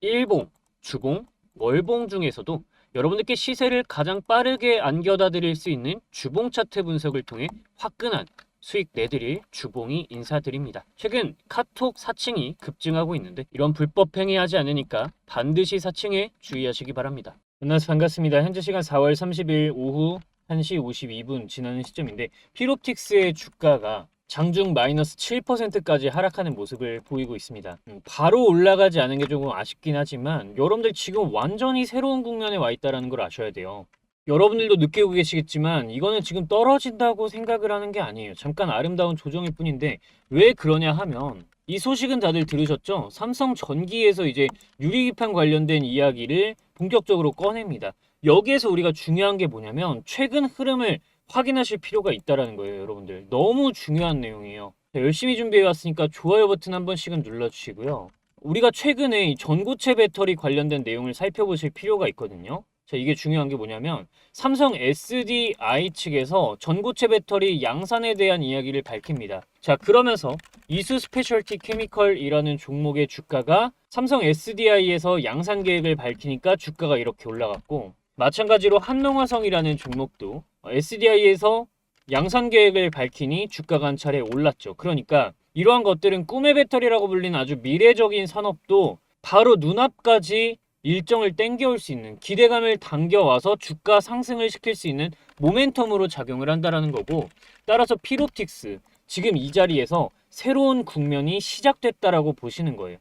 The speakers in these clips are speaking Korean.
일봉, 주봉, 월봉 중에서도 여러분들께 시세를 가장 빠르게 안겨다 드릴 수 있는 주봉 차트 분석을 통해 화끈한 수익 내드릴 주봉이 인사드립니다. 최근 카톡 사칭이 급증하고 있는데 이런 불법 행위하지 않으니까 반드시 사칭에 주의하시기 바랍니다. 만나서 반갑습니다. 현재 시간 4월 30일 오후 1시 52분 지나는 시점인데 피롭틱스의 주가가 장중 마이너스 7%까지 하락하는 모습을 보이고 있습니다. 음, 바로 올라가지 않은 게 조금 아쉽긴 하지만 여러분들 지금 완전히 새로운 국면에 와 있다는 걸 아셔야 돼요. 여러분들도 느끼고 계시겠지만 이거는 지금 떨어진다고 생각을 하는 게 아니에요. 잠깐 아름다운 조정일 뿐인데 왜 그러냐 하면 이 소식은 다들 들으셨죠? 삼성 전기에서 이제 유리기판 관련된 이야기를 본격적으로 꺼냅니다. 여기에서 우리가 중요한 게 뭐냐면 최근 흐름을 확인하실 필요가 있다라는 거예요, 여러분들. 너무 중요한 내용이에요. 자, 열심히 준비해 왔으니까 좋아요 버튼 한 번씩은 눌러 주시고요. 우리가 최근에 이 전고체 배터리 관련된 내용을 살펴보실 필요가 있거든요. 자, 이게 중요한 게 뭐냐면 삼성 SDI 측에서 전고체 배터리 양산에 대한 이야기를 밝힙니다. 자, 그러면서 이수 스페셜티 케미컬이라는 종목의 주가가 삼성 SDI에서 양산 계획을 밝히니까 주가가 이렇게 올라갔고 마찬가지로 한농화성이라는 종목도 SDI에서 양산 계획을 밝히니 주가가 한 차례 올랐죠. 그러니까 이러한 것들은 꿈의 배터리라고 불리는 아주 미래적인 산업도 바로 눈앞까지 일정을 땡겨올 수 있는 기대감을 당겨와서 주가 상승을 시킬 수 있는 모멘텀으로 작용을 한다라는 거고 따라서 피롭틱스 지금 이 자리에서 새로운 국면이 시작됐다라고 보시는 거예요.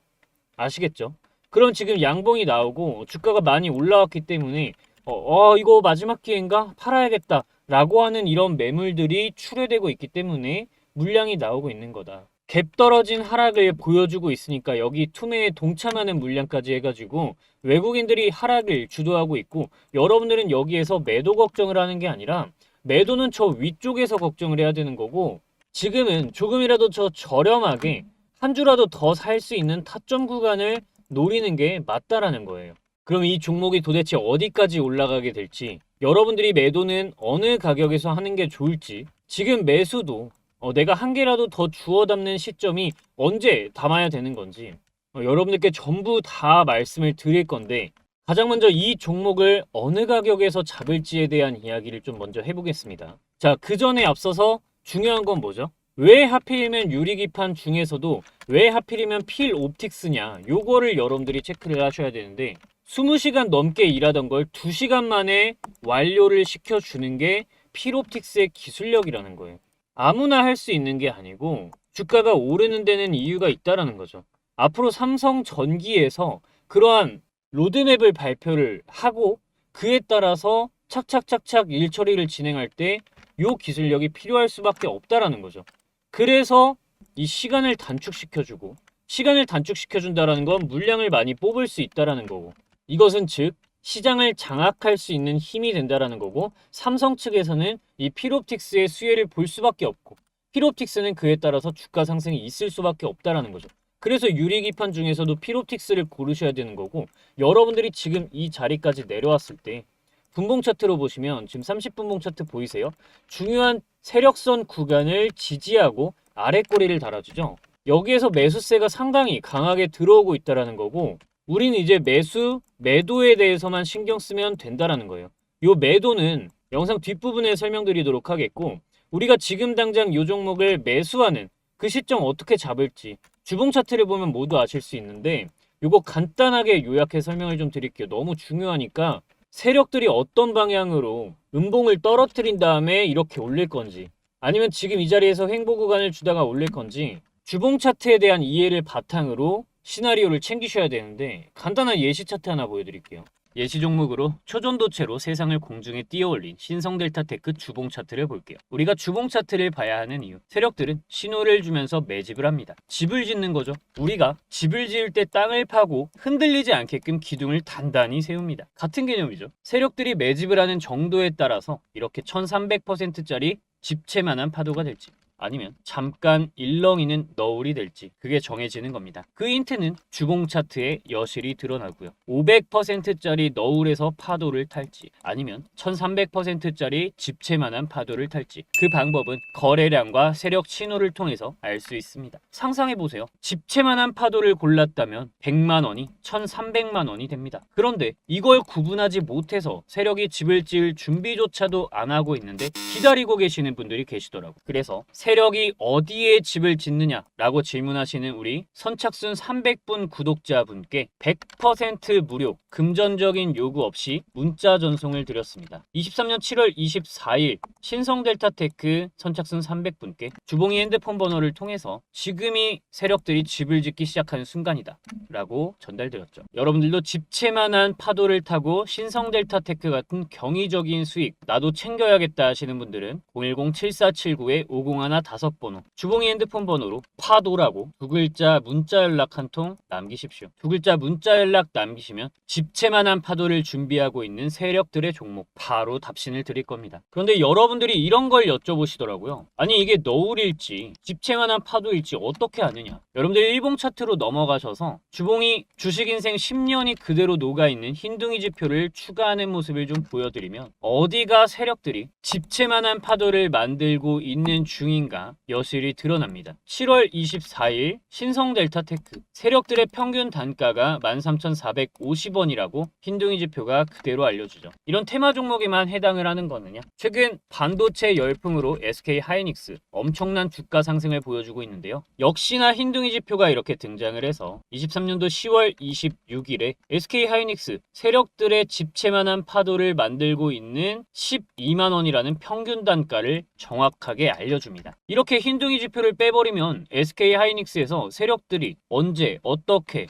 아시겠죠? 그럼 지금 양봉이 나오고 주가가 많이 올라왔기 때문에 어, 어 이거 마지막 기회인가 팔아야겠다 라고 하는 이런 매물들이 출회되고 있기 때문에 물량이 나오고 있는 거다. 갭 떨어진 하락을 보여주고 있으니까 여기 투매에 동참하는 물량까지 해가지고 외국인들이 하락을 주도하고 있고 여러분들은 여기에서 매도 걱정을 하는 게 아니라 매도는 저 위쪽에서 걱정을 해야 되는 거고 지금은 조금이라도 저 저렴하게 한 주라도 더 살 수 있는 타점 구간을 노리는 게 맞다라는 거예요. 그럼 이 종목이 도대체 어디까지 올라가게 될지 여러분들이 매도는 어느 가격에서 하는 게 좋을지 지금 매수도 어, 내가 한 개라도 더 주워 담는 시점이 언제 담아야 되는 건지 어, 여러분들께 전부 다 말씀을 드릴 건데 가장 먼저 이 종목을 어느 가격에서 잡을지에 대한 이야기를 좀 먼저 해보겠습니다. 자, 그 전에 앞서서 중요한 건 뭐죠? 왜 하필이면 유리기판 중에서도 왜 하필이면 필 옵틱스냐? 요거를 여러분들이 체크를 하셔야 되는데 20시간 넘게 일하던 걸 2시간 만에 완료를 시켜주는 게 필옵틱스의 기술력이라는 거예요. 아무나 할 수 있는 게 아니고 주가가 오르는 데는 이유가 있다라는 거죠. 앞으로 삼성 전기에서 그러한 로드맵을 발표를 하고 그에 따라서 착착착착 일 처리를 진행할 때 요 기술력이 필요할 수밖에 없다라는 거죠. 그래서 이 시간을 단축시켜주고 시간을 단축시켜준다라는 건 물량을 많이 뽑을 수 있다라는 거고 이것은 즉 시장을 장악할 수 있는 힘이 된다라는 거고 삼성 측에서는 이 필옵틱스의 수혜를 볼 수밖에 없고 필옵틱스는 그에 따라서 주가 상승이 있을 수밖에 없다라는 거죠. 그래서 유리기판 중에서도 필옵틱스를 고르셔야 되는 거고 여러분들이 지금 이 자리까지 내려왔을 때 분봉 차트로 보시면 지금 30분봉 차트 보이세요? 중요한 세력선 구간을 지지하고 아래 꼬리를 달아주죠. 여기에서 매수세가 상당히 강하게 들어오고 있다라는 거고 우리는 이제 매수, 매도에 대해서만 신경 쓰면 된다라는 거예요. 요 매도는 영상 뒷부분에 설명드리도록 하겠고 우리가 지금 당장 요 종목을 매수하는 그 시점 어떻게 잡을지 주봉 차트를 보면 모두 아실 수 있는데 요거 간단하게 요약해 설명을 좀 드릴게요. 너무 중요하니까 세력들이 어떤 방향으로 음봉을 떨어뜨린 다음에 이렇게 올릴 건지 아니면 지금 이 자리에서 횡보 구간을 주다가 올릴 건지 주봉 차트에 대한 이해를 바탕으로 시나리오를 챙기셔야 되는데 간단한 예시 차트 하나 보여드릴게요. 예시 종목으로 초전도체로 세상을 공중에 띄어올린 신성델타 테크 주봉 차트를 볼게요. 우리가 주봉 차트를 봐야 하는 이유. 세력들은 신호를 주면서 매집을 합니다. 집을 짓는 거죠. 우리가 집을 지을 때 땅을 파고 흔들리지 않게끔 기둥을 단단히 세웁니다. 같은 개념이죠. 세력들이 매집을 하는 정도에 따라서 이렇게 1300%짜리 집채만한 파도가 될지 아니면 잠깐 일렁이는 너울이 될지 그게 정해지는 겁니다. 그 힌트는 주봉 차트에 여실히 드러나고요. 500%짜리 너울에서 파도를 탈지 아니면 1300%짜리 집채만한 파도를 탈지 그 방법은 거래량과 세력 신호를 통해서 알 수 있습니다. 상상해 보세요. 집채만한 파도를 골랐다면 100만 원이 1300만 원이 됩니다. 그런데 이걸 구분하지 못해서 세력이 집을 지을 준비조차도 안 하고 있는데 기다리고 계시는 분들이 계시더라고. 그래서 세력이 어디에 집을 짓느냐라고 질문하시는 우리 선착순 300분 구독자분께 100% 무료 금전적인 요구 없이 문자 전송을 드렸습니다. 23년 7월 24일 신성델타테크 선착순 300분께 주봉이 핸드폰 번호를 통해서 지금이 세력들이 집을 짓기 시작하는 순간이다 라고 전달드렸죠. 여러분들도 집채만한 파도를 타고 신성델타테크 같은 경이적인 수익 나도 챙겨야겠다 하시는 분들은 010-7479-50 하나 5번호 주봉이 핸드폰 번호로 파도라고 두 글자 문자 연락 한 통 남기십시오. 두 글자 문자 연락 남기시면 집채만한 파도를 준비하고 있는 세력들의 종목 바로 답신을 드릴 겁니다. 그런데 여러분들이 이런 걸 여쭤보시더라고요. 아니 이게 너울일지 집채만한 파도일지 어떻게 아느냐? 여러분들 일봉 차트로 넘어가셔서 주봉이 주식 인생 10년이 그대로 녹아 있는 흰둥이 지표를 추가하는 모습을 좀 보여드리면 어디가 세력들이 집채만한 파도를 만들고 있는 중인가 여실히 드러납니다. 7월 24일 신성 델타 테크 세력들의 평균 단가가 13,450원이라고 흰둥이 지표가 그대로 알려주죠. 이런 테마 종목에만 해당을 하는 거느냐? 최근 반도체 열풍으로 SK 하이닉스 엄청난 주가 상승을 보여주고 있는데요. 역시나 흰둥이 지표가 이렇게 등장을 해서 23년도 10월 26일에 SK 하이닉스 세력들의 집채만한 파도를 만들고 있는 12만 원이라는 평균 단가를 정확하게 알려줍니다. 이렇게 흰둥이 지표를 빼버리면 SK 하이닉스에서 세력들이 언제 어떻게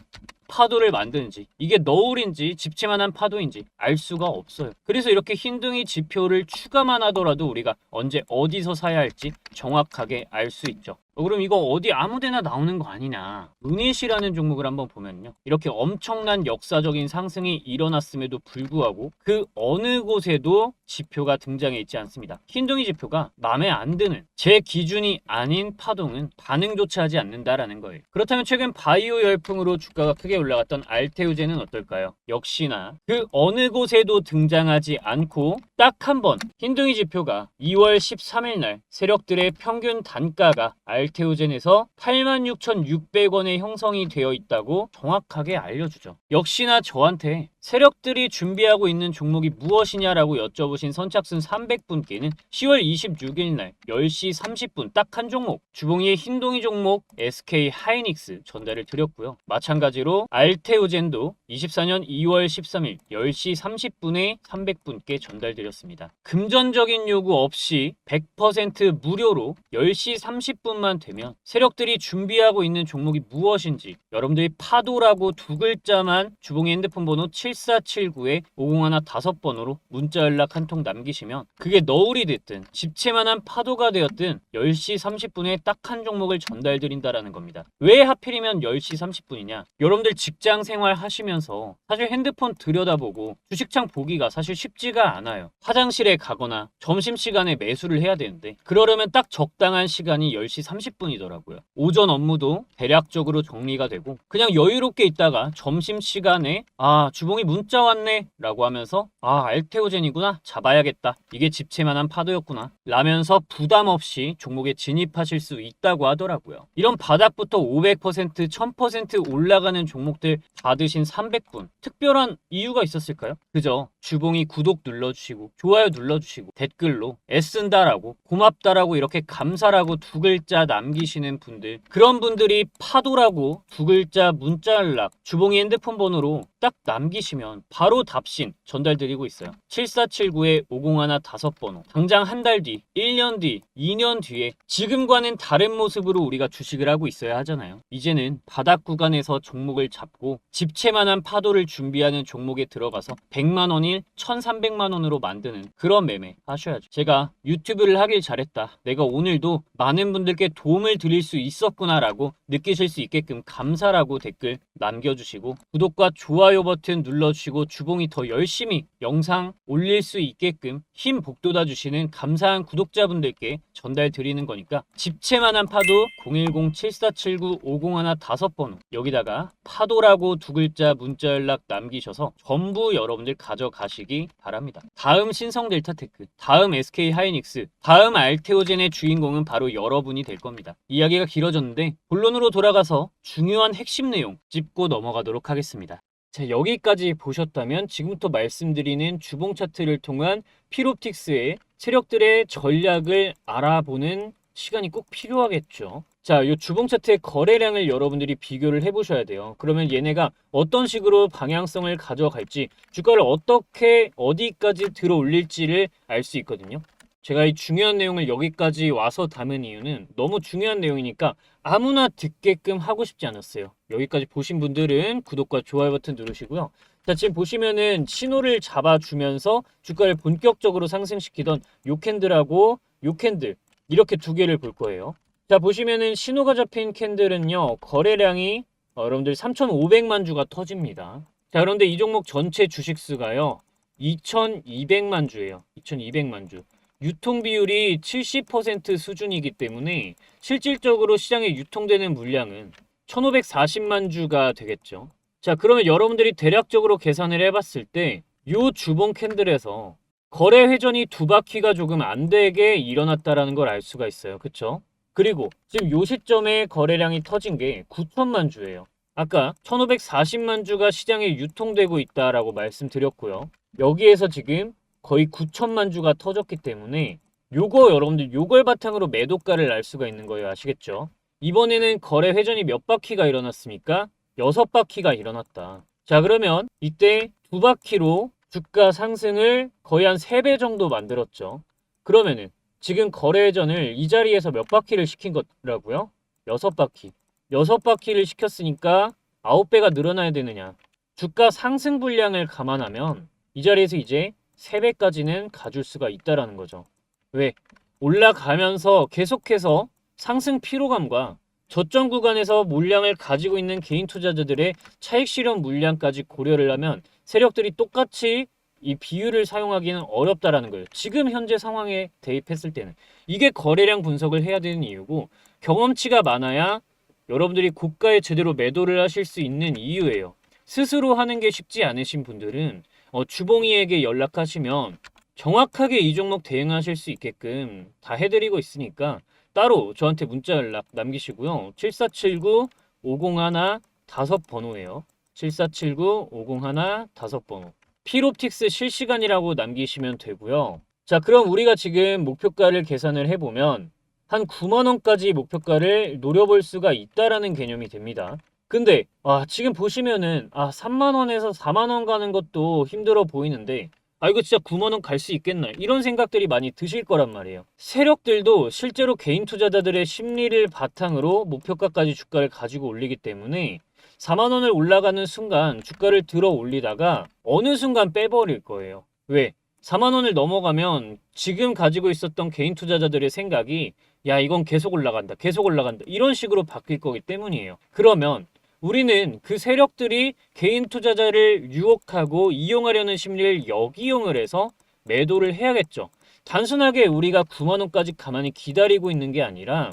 파도를 만드는지 이게 너울인지 집채만 한 파도인지 알 수가 없어요. 그래서 이렇게 흰둥이 지표를 추가만 하더라도 우리가 언제 어디서 사야 할지 정확하게 알 수 있죠. 어, 그럼 이거 어디 아무데나 나오는 거 아니냐? 은희시라는 종목을 한번 보면요. 이렇게 엄청난 역사적인 상승이 일어났음에도 불구하고 그 어느 곳에도 지표가 등장해 있지 않습니다. 흰둥이 지표가 마음에 안 드는 제 기준이 아닌 파동은 반응조차 하지 않는다라는 거예요. 그렇다면 최근 바이오 열풍으로 주가가 크게 올라갔던 알테우제는 어떨까요? 역시나 그 어느 곳에도 등장하지 않고 딱 한 번 흰둥이 지표가 2월 13일 날 세력들의 평균 단가가 알 테오젠에서 86,600원에 형성이 되어 있다고 정확하게 알려주죠. 역시나 저한테 세력들이 준비하고 있는 종목이 무엇이냐라고 여쭤보신 선착순 300분께는 10월 26일 날 10시 30분 딱 한 종목 주봉이의 흰동이 종목 SK 하이닉스 전달을 드렸고요. 마찬가지로 알테오젠도 24년 2월 13일 10시 30분에 300분께 전달드렸습니다. 금전적인 요구 없이 100% 무료로 10시 30분만 되면 세력들이 준비하고 있는 종목이 무엇인지 여러분들이 파도라고 두 글자만 주봉의 핸드폰 번호 7479에 50하나 5번으로 문자 연락 한 통 남기시면 그게 너울이 됐든 집채만한 파도가 되었든 10시 30분에 딱 한 종목을 전달드린다라는 겁니다. 왜 하필이면 10시 30분이냐? 여러분들 직장 생활 하시면서 사실 핸드폰 들여다보고 주식창 보기가 사실 쉽지가 않아요. 화장실에 가거나 점심시간에 매수를 해야 되는데 그러려면 딱 적당한 시간이 10시 30분 이더라고요. 오전 업무도 대략적으로 정리가 되고 그냥 여유롭게 있다가 점심시간에 아 주봉이 문자 왔네 라고 하면서 아 알테오젠이구나 잡아야겠다 이게 집채만한 파도였구나 라면서 부담 없이 종목에 진입하실 수 있다고 하더라고요. 이런 바닥부터 500% 1000% 올라가는 종목들 받으신 300분 특별한 이유가 있었을까요? 그죠? 주봉이 구독 눌러주시고 좋아요 눌러주시고 댓글로 애쓴다라고 고맙다라고 이렇게 감사라고 두 글자 남기시는 분들 그런 분들이 파도라고 두 글자 문자 연락 주봉이 핸드폰 번호로 딱 남기시면 바로 답신 전달드리고 있어요. 7479에 50하나 5번호 당장 한 달 뒤, 1년 뒤, 2년 뒤에 지금과는 다른 모습으로 우리가 주식을 하고 있어야 하잖아요. 이제는 바닥 구간에서 종목을 잡고 집채만한 파도를 준비하는 종목에 들어가서 100만 원일 1,300만 원으로 만드는 그런 매매 하셔야죠. 제가 유튜브를 하길 잘했다. 내가 오늘도 많은 분들께 도움을 드릴 수 있었구나라고 느끼실 수 있게끔 감사라고 댓글 남겨주시고 구독과 좋아요 좋아요 버튼 눌러주시고 주봉이 더 열심히 영상 올릴 수 있게끔 힘 복돋아 주시는 감사한 구독자분들께 전달 드리는 거니까 집채만한 파도 010-7479-50 다섯 번호 여기다가 파도라고 두 글자 문자 연락 남기셔서 전부 여러분들 가져가시기 바랍니다. 다음 신성 델타 테크, 다음 SK 하이닉스, 다음 알테오젠의 주인공은 바로 여러분이 될 겁니다. 이야기가 길어졌는데 본론으로 돌아가서 중요한 핵심 내용 짚고 넘어가도록 하겠습니다. 자, 여기까지 보셨다면 지금부터 말씀드리는 주봉 차트를 통한 피롭틱스의 세력들의 전략을 알아보는 시간이 꼭 필요하겠죠. 자, 이 주봉 차트의 거래량을 여러분들이 비교를 해보셔야 돼요. 그러면 얘네가 어떤 식으로 방향성을 가져갈지, 주가를 어떻게 어디까지 들어 올릴지를 알 수 있거든요. 제가 이 중요한 내용을 여기까지 와서 담은 이유는 너무 중요한 내용이니까 아무나 듣게끔 하고 싶지 않았어요. 여기까지 보신 분들은 구독과 좋아요 버튼 누르시고요. 자, 지금 보시면은 신호를 잡아주면서 주가를 본격적으로 상승시키던 요 캔들하고 요 캔들 이렇게 두 개를 볼 거예요. 자, 보시면은 신호가 잡힌 캔들은요, 거래량이 어, 여러분들 3,500만 주가 터집니다. 자, 그런데 이 종목 전체 주식 수가요, 2,200만 주예요. 2,200만 주. 유통 비율이 70% 수준이기 때문에 실질적으로 시장에 유통되는 물량은 1,540만 주가 되겠죠. 자, 그러면 여러분들이 대략적으로 계산을 해봤을 때, 요 주봉 캔들에서 거래 회전이 두 바퀴가 조금 안 되게 일어났다라는 걸 알 수가 있어요. 그쵸? 그리고 지금 요 시점에 거래량이 터진 게 9천만 주예요. 아까 1540만 주가 시장에 유통되고 있다라고 말씀드렸고요. 여기에서 지금 거의 9천만 주가 터졌기 때문에 요거 여러분들 요걸 바탕으로 매도가를 알 수가 있는 거예요. 아시겠죠? 이번에는 거래 회전이 몇 바퀴가 일어났습니까? 여섯 바퀴가 일어났다. 자, 그러면 이때 두 바퀴로 주가 상승을 거의 한 3배 정도 만들었죠. 그러면은 지금 거래전을 이 자리에서 몇 바퀴를 시킨 거라고요? 여섯 바퀴. 여섯 바퀴를 시켰으니까 아홉 배가 늘어나야 되느냐. 주가 상승 분량을 감안하면 이 자리에서 이제 세 배까지는 가줄 수가 있다라는 거죠. 왜? 올라가면서 계속해서 상승 피로감과 저점 구간에서 물량을 가지고 있는 개인 투자자들의 차익 실현 물량까지 고려를 하면 세력들이 똑같이 이 비율을 사용하기는 어렵다라는 거예요. 지금 현재 상황에 대입했을 때는 이게 거래량 분석을 해야 되는 이유고 경험치가 많아야 여러분들이 고가에 제대로 매도를 하실 수 있는 이유예요. 스스로 하는 게 쉽지 않으신 분들은 어, 주봉이에게 연락하시면 정확하게 이 종목 대응하실 수 있게끔 다 해드리고 있으니까 따로 저한테 문자 연락 남기시고요. 7479 501 다섯 번호예요. 7479 501 다섯 번호. 피롭틱스 실시간이라고 남기시면 되고요. 자, 그럼 우리가 지금 목표가를 계산을 해보면 한 9만 원까지 목표가를 노려볼 수가 있다라는 개념이 됩니다. 근데 아, 지금 보시면은 아, 3만 원에서 4만 원 가는 것도 힘들어 보이는데 아, 이거 진짜 9만 원 갈 수 있겠나? 이런 생각들이 많이 드실 거란 말이에요. 세력들도 실제로 개인 투자자들의 심리를 바탕으로 목표가까지 주가를 가지고 올리기 때문에 4만 원을 올라가는 순간 주가를 들어 올리다가 어느 순간 빼버릴 거예요. 왜? 4만 원을 넘어가면 지금 가지고 있었던 개인 투자자들의 생각이 야, 이건 계속 올라간다. 계속 올라간다. 이런 식으로 바뀔 거기 때문이에요. 그러면 우리는 그 세력들이 개인 투자자를 유혹하고 이용하려는 심리를 역이용을 해서 매도를 해야겠죠. 단순하게 우리가 9만 원까지 가만히 기다리고 있는 게 아니라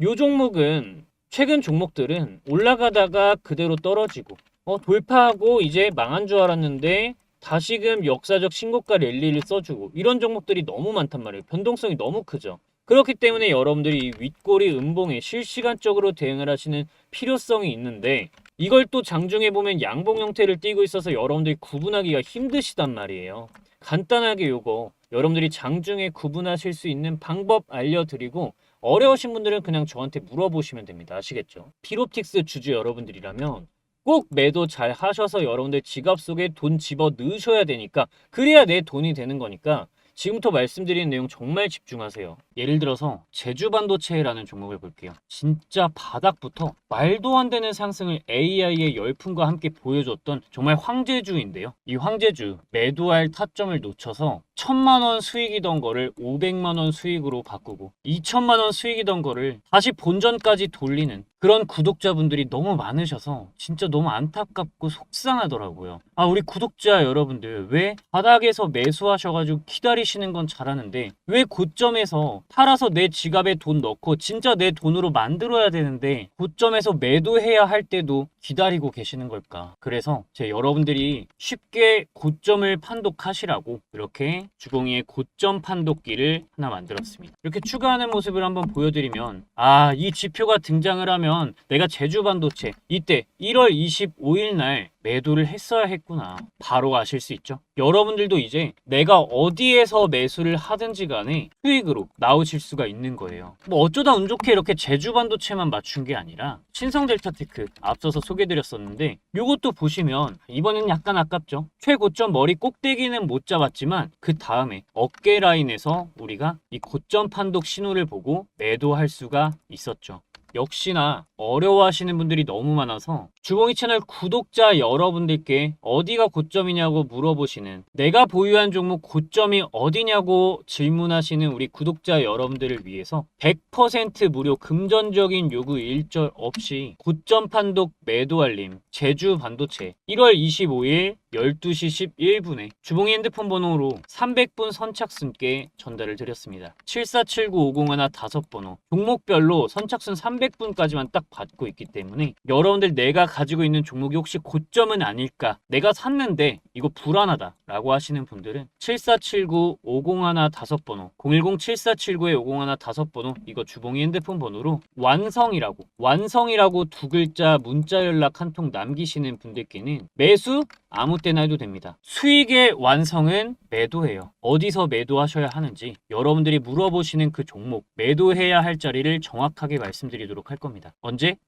요 종목은 최근 종목들은 올라가다가 그대로 떨어지고 어, 돌파하고 이제 망한 줄 알았는데 다시금 역사적 신고가 랠리를 써주고 이런 종목들이 너무 많단 말이에요. 변동성이 너무 크죠. 그렇기 때문에 여러분들이 윗꼬리 음봉에 실시간적으로 대응을 하시는 필요성이 있는데 이걸 또 장중에 보면 양봉 형태를 띠고 있어서 여러분들이 구분하기가 힘드시단 말이에요. 간단하게 요거 여러분들이 장중에 구분하실 수 있는 방법 알려드리고 어려우신 분들은 그냥 저한테 물어보시면 됩니다. 아시겠죠? 피롭틱스 주주 여러분들이라면 꼭 매도 잘 하셔서 여러분들 지갑 속에 돈 집어 넣으셔야 되니까 그래야 내 돈이 되는 거니까 지금부터 말씀드리는 내용 정말 집중하세요. 예를 들어서 제주 반도체라는 종목을 볼게요. 진짜 바닥부터 말도 안 되는 상승을 AI의 열풍과 함께 보여줬던 정말 황제주인데요. 이 황제주 매도할 타점을 놓쳐서 천만 원 수익이던 거를 500만 원 수익으로 바꾸고 2천만 원 수익이던 거를 다시 본전까지 돌리는 그런 구독자분들이 너무 많으셔서 진짜 너무 안타깝고 속상하더라고요. 아 우리 구독자 여러분들 왜 바닥에서 매수하셔가지고 기다리시는 건 잘하는데 왜 고점에서 팔아서 내 지갑에 돈 넣고 진짜 내 돈으로 만들어야 되는데 고점에서 매도해야 할 때도 기다리고 계시는 걸까? 그래서 제 여러분들이 쉽게 고점을 판독하시라고 이렇게 주봉이의 고점 판독기를 하나 만들었습니다. 이렇게 추가하는 모습을 한번 보여드리면 아 이 지표가 등장을 하면 내가 제주 반도체 이때 1월 25일 날 매도를 했어야 했구나. 바로 아실 수 있죠. 여러분들도 이제 내가 어디에서 매수를 하든지 간에 수익으로 나오실 수가 있는 거예요. 뭐 어쩌다 운 좋게 이렇게 제주 반도체만 맞춘 게 아니라 신성 델타 테크 앞서서 소개드렸었는데 요것도 보시면 이번에는 약간 아깝죠. 최고점 머리 꼭대기는 못 잡았지만 그 다음에 어깨 라인에서 우리가 이 고점 판독 신호를 보고 매도할 수가 있었죠. 역시나 어려워하시는 분들이 너무 많아서 주봉이 채널 구독자 여러분들께 어디가 고점이냐고 물어보시는 내가 보유한 종목 고점이 어디냐고 질문하시는 우리 구독자 여러분들을 위해서 100% 무료 금전적인 요구 일절 없이 고점 판독 매도 알림 제주 반도체 1월 25일 12시 11분에 주봉이 핸드폰 번호로 300분 선착순께 전달을 드렸습니다. 747950 다섯 번호 종목별로 선착순 300분까지만 딱 받고 있기 때문에 여러분들 내가 가지고 있는 종목이 혹시 고점은 아닐까 내가 샀는데 이거 불안하다 라고 하시는 분들은 747950 다섯 번호 010-7479-501 다섯 번호 이거 주봉이 핸드폰 번호로 완성이라고 완성이라고 두 글자 문자 연락 한 통 남기시는 분들께는 매수 아무 때나 해도 됩니다. 수익의 완성은 매도해요. 어디서 매도하셔야 하는지 여러분들이 물어보시는 그 종목 매도해야 할 자리를 정확하게 말씀드리도록 할 겁니다.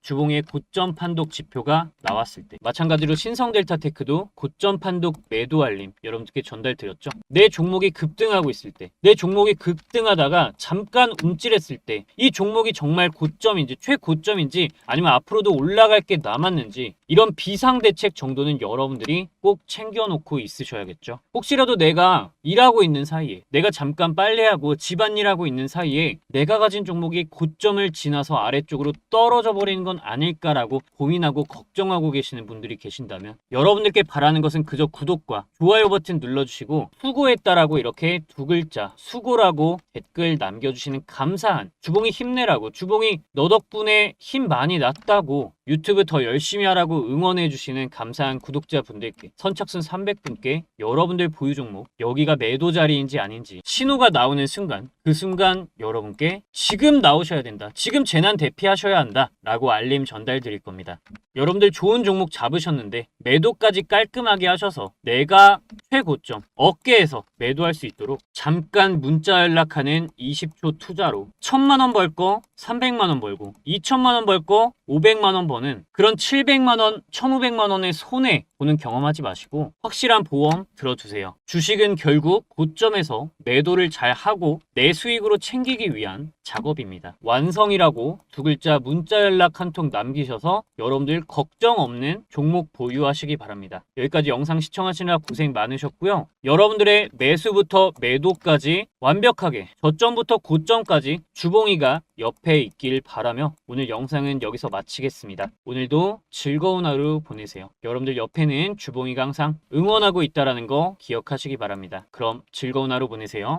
주봉의 고점 판독 지표가 나왔을 때. 마찬가지로 신성 델타 테크도 고점 판독 매도 알림 여러분들께 전달드렸죠. 내 종목이 급등하고 있을 때, 내 종목이 급등하다가 잠깐 움찔했을 때, 이 종목이 정말 고점인지 최고점인지 아니면 앞으로도 올라갈 게 남았는지 이런 비상대책 정도는 여러분들이 꼭 챙겨놓고 있으셔야겠죠. 혹시라도 내가 일하고 있는 사이에, 내가 잠깐 빨래하고 집안일하고 있는 사이에 내가 가진 종목이 고점을 지나서 아래쪽으로 떨어져 버리는 건 아닐까라고 고민하고 걱정하고 계시는 분들이 계신다면 여러분들께 바라는 것은 그저 구독과 좋아요 버튼 눌러주시고 수고했다라고 이렇게 두 글자 수고라고 댓글 남겨주시는 감사한 주봉이 힘내라고 주봉이 너 덕분에 힘 많이 났다고 유튜브 더 열심히 하라고 응원해 주시는 감사한 구독자분들께 선착순 300분께 여러분들 보유 종목 여기가 매도 자리인지 아닌지 신호가 나오는 순간 그 순간 여러분께 지금 나오셔야 된다. 지금 재난 대피하셔야 한다. 라고 알림 전달 드릴 겁니다. 여러분들 좋은 종목 잡으셨는데 매도까지 깔끔하게 하셔서 내가 최고점 어깨에서 매도할 수 있도록 잠깐 문자 연락하는 20초 투자로 1000만 원 벌 거 300만 원 벌고 2천만 원 벌 거 500만 원 버는 그런 700만 원, 1,500만 원의 손해 보는 경험하지 마시고 확실한 보험 들어주세요. 주식은 결국 고점에서 매도를 잘 하고 내 수익으로 챙기기 위한 작업입니다. 완성이라고 두 글자 문자 연락 한 통 남기셔서 여러분들 걱정 없는 종목 보유하시기 바랍니다. 여기까지 영상 시청하시느라 고생 많으셨고요. 여러분들의 매수부터 매도까지 완벽하게 저점부터 고점까지 주봉이가 옆에 있길 바라며 오늘 영상은 여기서 마치겠습니다. 오늘도 즐거운 하루 보내세요. 여러분들 옆에는 주봉이가 항상 응원하고 있다라는 거 기억하시기 바랍니다. 그럼 즐거운 하루 보내세요.